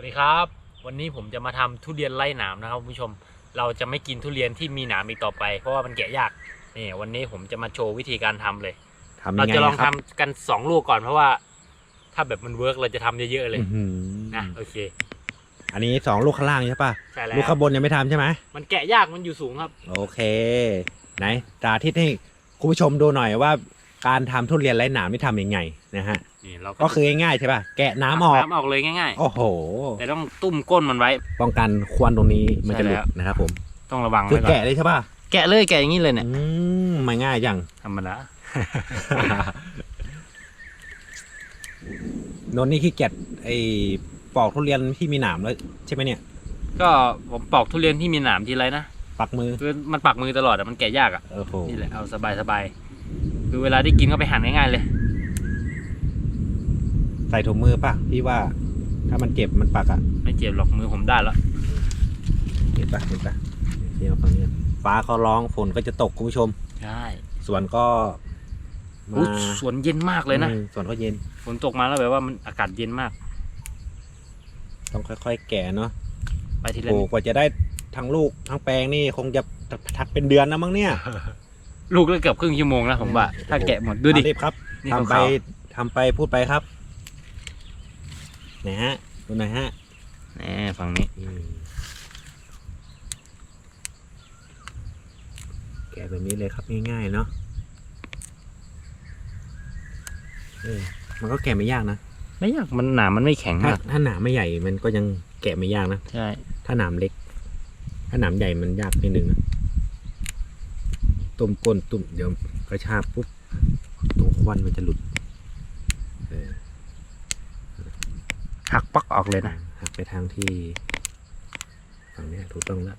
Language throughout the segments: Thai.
วัสดีครับ วันนี้ผมจะมาทำทุเรียนไล่หนามนะครับคุณผู้ชม เราจะไม่กินทุเรียนที่มีหนามอีกต่อไป เพราะว่ามันแกะยากนี่วันนี้ผมจะมาโชว์วิธีการทำเลยทำเรายังไงจะลองคทำรับกันสองลูกก่อนเพราะว่า ถ้าแบบมันเวิร์กเราจะทำเยอะๆเลยอื้อหือนะโอเค อันนี้สองลูกข้างล่างใช่ป่ะใช่แล้วลูกข้างบนยังไม่ทำใช่ไหมมันแกะยากมันอยู่สูงครับ โอเค ไหนตาทิศให้คุณผู้ชมดูหน่อยว่า การทำทุเรียนไร้หนามนี่ทำยังไงนะฮะนี่เราก็คือง่ายๆใช่ป่ะแกะน้ำออกน้ำออกเลยง่ายโอ้โหๆแต่ต้องตุ้มก้นมันไว้ ป้องกันควันตรงนี้มันจะหลุใช่ดแล้วนะครับผมต้องระวังคือไว้ก่อนแกะเลยใช่ป่ะแกะเลยแกะอย่างนี้เลยเนี่ยอืมไม่ง่ายจังธรรมดานนท์นี่ขี้เกียจไอ้ปอกทุเรียนที่มีหนามแล้วใช่ไหมเนี่ย ก็ผมปอกทุเรียนที่มีหนามทีไรนะปักมือคือมันปักมือตลอดอะมันแกะยากอะโอ้โหนี่แหละเอาสบายสบายๆ คือเวลาที่กินก็ไปหั่นง่ายๆเลย ใส่ถุงมือป่ะพี่ว่า ถ้ามันเจ็บมันปักอะไม่เจ็บหรอกมือผมได้แล้วเห็นปะเห็นปะเที่ยวฝั่งนี้ฟ้าเขาร้องฝนก็จะตกคุณผู้ชม ใช่สวนก็มาอุ๊ยสวนเย็นมากเลยนะอืมสวนก็เย็น ฝนตกมาแล้วแบบว่ามันอากาศเย็นมาก ต้องค่อย ๆ แก่เนาะไปทีละโอ้นิดกว่าจะได้ทั้งลูกทั้งแปลงนี่คงจะทักเป็นเดือนนะมั้งเนี่ย ลูกก็เกือบครึ่งชั่วโมงแล้วผมว่า ถ้าแกะหมดดูดิเอารีบครับนี่ทำไปขาวทำไปพูดไปครับไหนฮะดูหน่อยฮะแหมฝั่งนี้ อืมแกะแบบนี้เลยครับง่ายๆเนาะเออมันก็แกะไม่ยากนะไม่ยากมันหนามมันไม่แข็งถ้ามากถ้าหนามไม่ใหญ่มันก็ยังแกะไม่ยากนะ ใช่ ถ้าหนามเล็ก ถ้าหนามใหญ่มันยากนิดนึงนะ ตุ่มก้นตุ่มเดี๋ยวกระชากปุ๊บตรงควันมันจะหลุดเออหักปักออกเลยนะหักไปทางที่ฝั่งเนี้ยถูกต้องแล้ว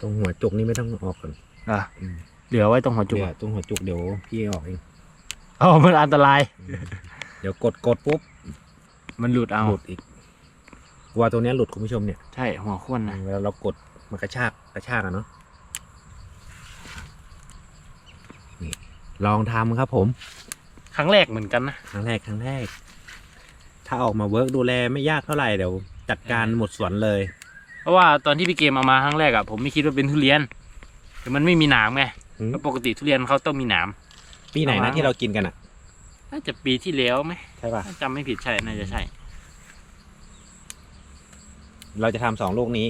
ตรงหัวจุกนี่ไม่ต้องออกก่อนอะอืมเหลือไว้ตรงหัวจุกเดี๋ยวตรงหัวจุกเดี๋ยวพี่ออกเองอ๋อมันอันตราย เดี๋ยวกดกดปุ๊บ มันหลุดเอาหลุดอีกกลัวตัวเนี้ยหลุดคุณผู้ชมเนี่ย ใช่หัวข้นนะเวลาเรากดมันกระชากกระชากอะเนาะนี่ ลองทำครับผม ครั้งแรกเหมือนกันนะ ครั้งแรกครั้งแรก ถ้าออกมาเวิร์กดูแลไม่ยากเท่าไหร่เดี๋ยวจัดการหมดสวนเลย เพราะว่าตอนที่พี่เกมเอามาครั้งแรกอะผมไม่คิดว่าเป็นทุเรียนคือมันไม่มีหนามไงหืม แล้วปกติทุเรียนเขาต้องมีหนาม ปีไหนเอานะมาที่เรากินกันอะ น่าจะปีที่แล้วไหมใช่ป่ะ ถ้าจำไม่ผิดใช่ น่าจะใช่ เราจะทำสองลูกนี้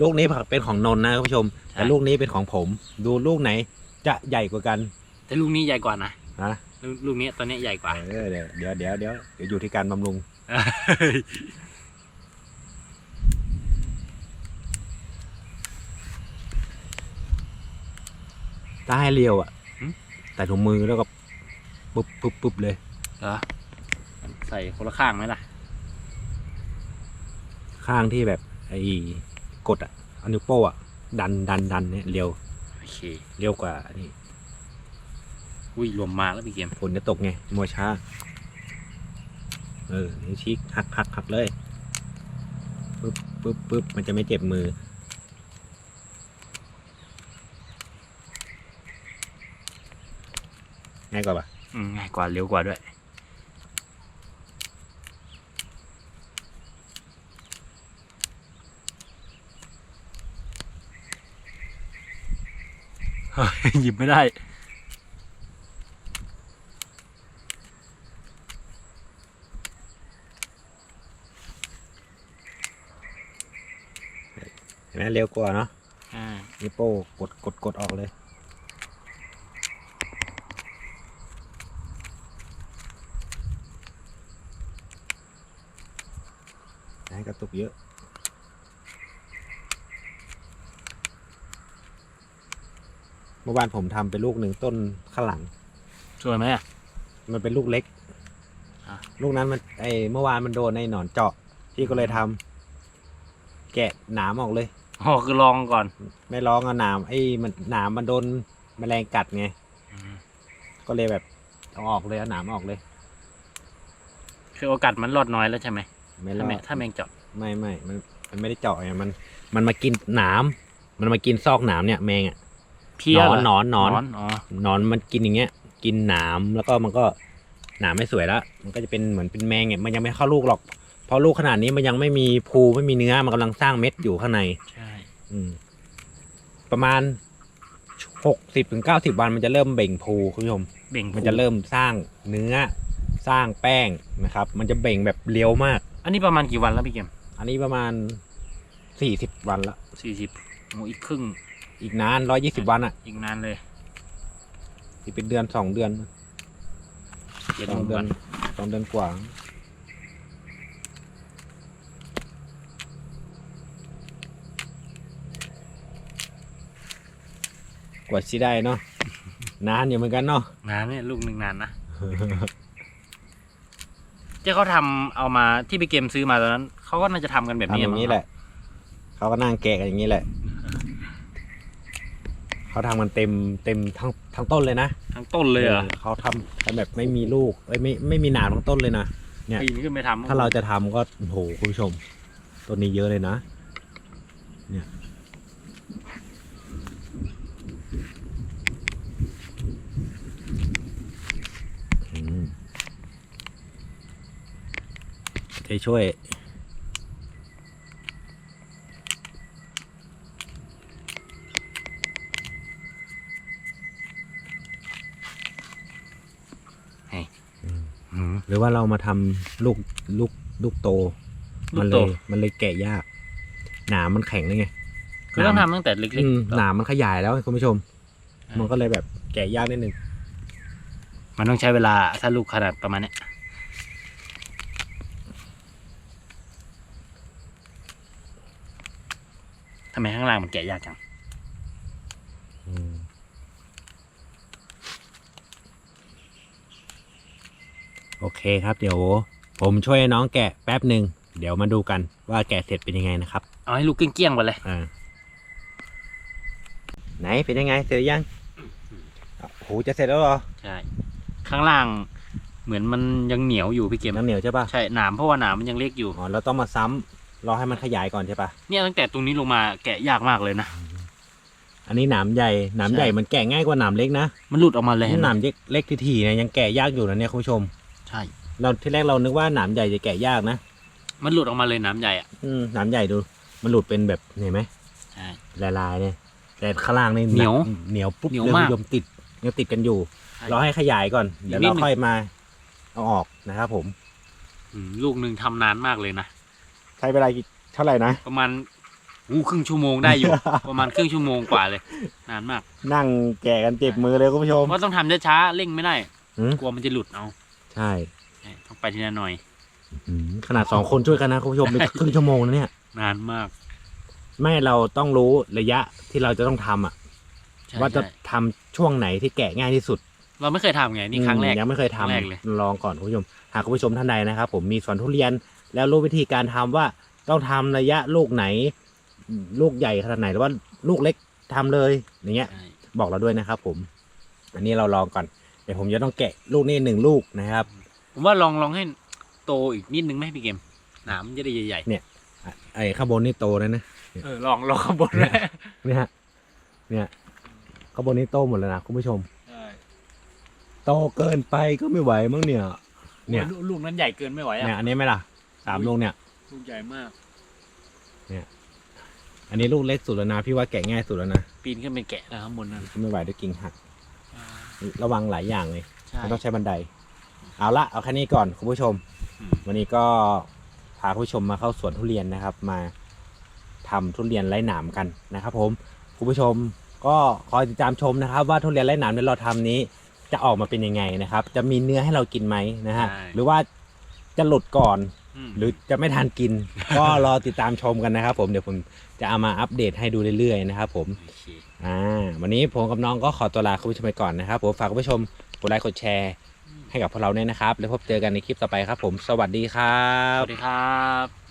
ลูกนี้เป็นของนนท์นะคุณผู้ชมใช่แต่ลูกนี้เป็นของผม ดูลูกไหน จะใหญ่กว่ากัน แต่ลูกนี้ใหญ่กว่านะนะลูกลูกนี้ตัวนี้ใหญ่กว่า เออเดี๋ยวเดี๋ยวเดี๋ยวเดี๋ยวเดี๋ยวอยู่ที่การบำรุง ถ้าให้เรียวอะหึ แต่ถุงมือแล้วก็ปุ๊บปุ๊บปุ๊บเลย เหรอใส่คนละข้างไหมล่ะ ข้างที่แบบไอ้กดอะเอานิ้วโป้งอะ ดันดันดันเนี่ยเร็วโอเค เร็วกว่านี่ อุ้ยรวมมาแล้วพี่เกมฝนจะตกไงมัวช้า เออนิ้วชี้หักหักหักเลยปุ๊บปุ๊บปุ๊บมันจะไม่เจ็บมือ ง่ายกว่าปะอืมง่ายกว่าเร็วกว่าด้วยเฮ้ยหยิบไม่ได้ นไหมเร็วกว่าเนาะอ่านิ้วโป้งกดกดกดออกเลยให้กระตุกเยอะเมื่อวานผมทำไปลูกหนึ่งต้นข้างหลังช่วยไหมอะ มันเป็นลูกเล็ก อะ ลูกนั้นมันไอเมื่อวานมันโดนในหนอนเจาะ พี่ก็เลยทำแกะหนามออกเลย อ๋อคือลองก่อน ไม่ร้องเอาหนามไอ้มันหนามมันโดนแมลงกัดไงก็เลยแบบเอาออกเลยเอาหนามออกเลย คือโอกาสมันรอดน้อยแล้วใช่ไหมไม่รถ้าอแมดถ้าแมงเจาะไม่ไม่มันมันไม่ได้เจาะไงมัน มันมากินหนามมันมากินซอกหนามเนี่ยแมงอะเพี้ยหนเหอรนหนอนหนอน อ๋อหนอนมันกินอย่างเงี้ย กินหนามแล้วก็มันก็หนามไม่สวยแล้วมันก็จะเป็นเหมือนเป็นแมงเนี่ยมันยังไม่เข้าลูกหรอกพ เพราะลูกขนาดนี้มันยังไม่มีภูไม่มีเนื้อมันกำลังสร้างเม็ดอยู่ข้างใน ใช่ อืม ประมาณหกสิบถึงเก้าสิบวันมันจะเริ่มเบ่งภูคุณผู้ชม เบ่งมันจะเริ่มสร้างเนื้อสร้างแป้งนะครับ มันจะเบ่งแบบเลี้ยวมาก อันนี้ประมาณกี่วันแล้วพี่เกมอันนี้ประมาณสี่สิบวันละ สี่สิบโอ้อีกครึ่ง อีกนานร้อยยี่สิบวันอะอีกนานเลยอีกเป็นเดือนสองเดือนเดี๋ยวสดูองเดืก่ออนนสองเดือนกว่า กว่าสิได้เนาะนานอยู่เหมือนกันเนาะนานเนี่ยลูกหนึ่งนานนะที่เขาทำเอามาที่พี่เกมซื้อมาตอนนั้นเขาก็น่าจะทำกันแบบทำนี้อย่างนี้แหละ เขาก็นั่งแกะกันอย่างนี้แหละ เขาทำกันเต็มเต็มทั้งทั้งต้นเลยนะทั้งต้นเลยเหรอเขาทำกันแบบไม่มีลูกเอ้ยไม่ไม่มีหนามทั้งต้นเลยนะ เนี่ย ปีนขึ้นไปทำถ้าเราจะทำก็โอ้โหคุณผู้ชมต้นนี้เยอะเลยนะ เนี่ย อืม จะช่วยอืมหรือว่าเรามาทำลูกลูกลูกโต ลูมักเลโต ยมันเลยแกะยาก หนามมันแข็งเลยไงคือต้องทำตั้งแต่เล็กอืมๆหนามมันขยายแล้วคุณผู้ชมใช่มันก็เลยแบบแกะยากนิดนึง มันต้องใช้เวลาถ้าลูกขนาดประมาณเนี้ย ทำไมข้างล่างมันแกะยากจังโอเคครับเดี๋ยวผมช่วยน้องแกะแป๊บหนึ่งเดี๋ยวมาดูกันว่าแกะเสร็จเป็นยังไงนะครับ เอาให้ลูกเกลี้ยงๆไปเลยอ่าไหนเป็นยังไงเสร็จหรือยังโอ้โหจะเสร็จแล้วเหรอใช่ข้างล่างเหมือนมันยังเหนียวอยู่พี่เกมน้ำเหนียวใช่ปะใช่หนามเพราะว่าหนามมันยังเล็กอยู่อ๋อเราต้องมาซ้ำ รอให้มันขยายก่อนใช่ปะเนี่ยตั้งแต่ตรงนี้ลงมาแกะยากมากเลยนะ อันนี้หนามใหญ่หนามใช่ใหญ่มันแกะง่ายกว่าหนามเล็กนะมันหลุดออกมาเลยนี่หนามเล็กเล็กทีๆเนี่ยยังแกะยากอยู่นะเนี่ยคุณผู้ชม ใช่ เราที่แรกเรานึกว่าหนามใหญ่จะแกะยากนะมันหลุดออกมาเลยหนามใหญ่อะอืมหนามใหญ่ดู มันหลุดเป็นแบบเห็นไหมใช่ลายๆเนี่ยแต่ข้างล่างนี่เหนียวเหนียวปุ๊บเหนียวเลยมากคุณผู้ชมติดยังติดกันอยู่ใช่เราให้ขยายก่อนเดี๋ยวอีกนิเราดนึงค่อยมาเอาออกนะครับผมอืมลูกหนึ่งทำนานมากเลยนะ ใช้เวลากี่เท่าไหร่นะ ประมาณอู้ครึ่งชั่วโมงได้อยู่ ประมาณครึ่งชั่วโมงกว่าเลย นานมาก นั่งแกะกันเจ็บมือเลยคุณผู้ชม เพราะต้องทำช้าๆเร่งไม่ได้หืม กลัวมันจะหลุดเอาใช่ใช่ต้องไปทีละหน่อยหืมขนาดสองคนช่วยกันนะคุณผู้ชมนี่ครึ่งชั่วโมงนะเนี่ยนานมากไม่เราต้องรู้ระยะที่เราจะต้องทำอะ ใช่ว่าจะใช่ทำช่วงไหนที่แกะง่ายที่สุดเราไม่เคยทำไงนี่ครั้งแรก อืมยังไม่เคยทำครั้งแรกเลย ลองก่อนคุณผู้ชม หากคุณผู้ชมท่านใดนะครับ ผมมีสวนทุเรียน แล้วรู้วิธีการทำว่าต้องทำระยะลูกไหน ลูกใหญ่ขนาดไหนหรือว่าลูกเล็กทำเลยอย่างเงี้ยใช่บอกเราด้วยนะครับ ผม อันนี้เราลองก่อนเดี๋ยวผมจะต้องแกะลูกนี้หนึ่งลูกนะครับ ผมว่าลองลองให้โตอีกนิดนึงไหมพี่เกมหนามจะได้ใหญ่อะไอ้ข้างบนนี่โตแล้วนะๆเออลองลองข้างบนเนี่ยเนี่ยฮะเนี่ยข้างบนนี่โตหมดแล้วนะคุณผู้ชมโตเกินไปก็ไม่ไหวมั้งเนี่ย เนี่ยลูกลูกนั้นใหญ่เกินไม่ไหวเนี่ยอะอันนี้ไหมล่ะ สามลูกเนี่ย ลูกใหญ่มาก อันนี้ลูกเล็กสุดแล้วนะพี่ว่าแกะง่ายสุดแล้วนะปีนขึ้นไปแกะแล้วข้างบนนั่นไม่ไหวด้วยกิ่งหักระวังหลายอย่างเลย ใช่ มันต้องใช้บันได เอาละเอาแค่นี้ก่อนคุณผู้ชม อืม วันนี้ก็พาคุณผู้ชมมาเข้าสวนทุเรียนนะครับ มาทำทุเรียนไร้หนามกันนะครับ ผมคุณผู้ชมก็คอยติดตามชมนะครับ ว่าทุเรียนไร้หนามที่เราทำนี้ จะออกมาเป็นยังไงนะครับ จะมีเนื้อให้เรากินไหมนะฮะใช่ หรือว่าจะหลุดก่อนม หรือจะไม่ทันกิน ก็รอติดตามชมกันนะครับ ผมเดี๋ยวผมจะเอามาอัปเดตให้ดูเรื่อยๆนะครับผมโอเคอ่าวันนี้ผมกับน้องก็ขอตัวลาคุณผู้ชมไปก่อนนะครับผมฝากคุณผู้ชมกดไลค์กดแชร์ให้กับพวกเราด้วยนะครับ แล้วพบเจอกันในคลิปต่อไปครับ ผมสวัสดีครัสบวัสดีครับ